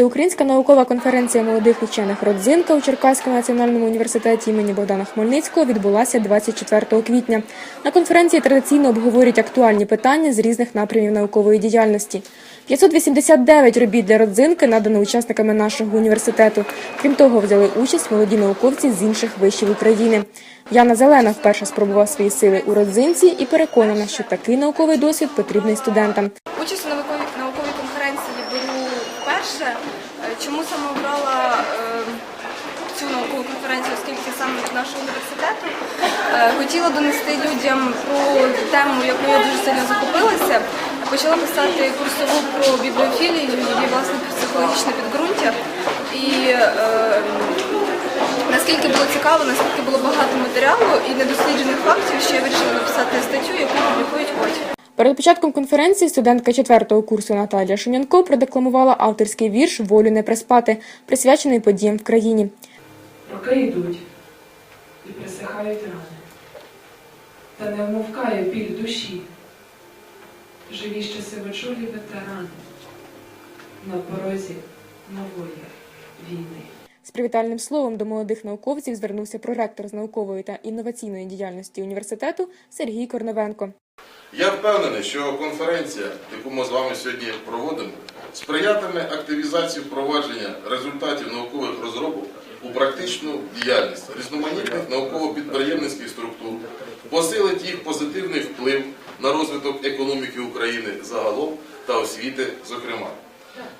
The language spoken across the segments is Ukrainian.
Всеукраїнська наукова конференція молодих учених родзинка у Черкаському національному університеті імені Богдана Хмельницького відбулася 24 квітня. На конференції традиційно обговорюють актуальні питання з різних напрямів наукової діяльності. 589 робіт для родзинки надано учасниками нашого університету. Крім того, взяли участь молоді науковці з інших вишів України. Яна Зелена вперше спробував свої сили у родзинці і переконана, що такий науковий досвід потрібний студентам. Участь у науковій, науковій конференції беру вперше. Е, Чому саме обрала е, цю наукову конференцію, оскільки саме від нашого університету Е, хотіла донести людям про тему, якою я дуже сильно захопилася. Почала писати курсову про бібліофілію, її власне психологічне підґрунтя. І е, наскільки було цікаво, наскільки було багато матеріалу і недосліджених фактів, що я вирішила написати статтю, яку публікують. Перед початком конференції студентка четвертого курсу Наталія Шум'янко продекламувала авторський вірш Волю не приспати, присвячений подіям в країні. Роки йдуть і присихають рани, та не вмовкає біль душі. Живі ще сивочолі ветерани на порозі нової війни. З привітальним словом до молодих науковців звернувся проректор з наукової та інноваційної діяльності університету Сергій Корновенко. Я впевнений, що конференція, яку ми з вами сьогодні проводимо, сприятиме активізації впровадження результатів наукових розробок у практичну діяльність різноманітних науково-підприємницьких структур, посилить їх позитивний вплив на розвиток економіки України загалом та освіти, зокрема.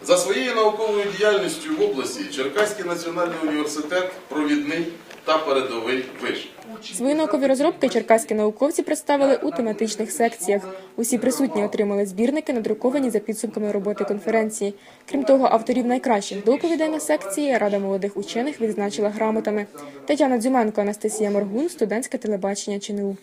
За своєю науковою діяльністю в області Черкаський національний університет провідний та передовий виш. Свої наукові розробки черкаські науковці представили у тематичних секціях. Усі присутні отримали збірники, надруковані за підсумками роботи конференції. Крім того, авторів найкращих доповідей на секції Рада молодих учених відзначила грамотами. Тетяна Дзюменко, Анастасія Моргун, студентське телебачення ЧНУ.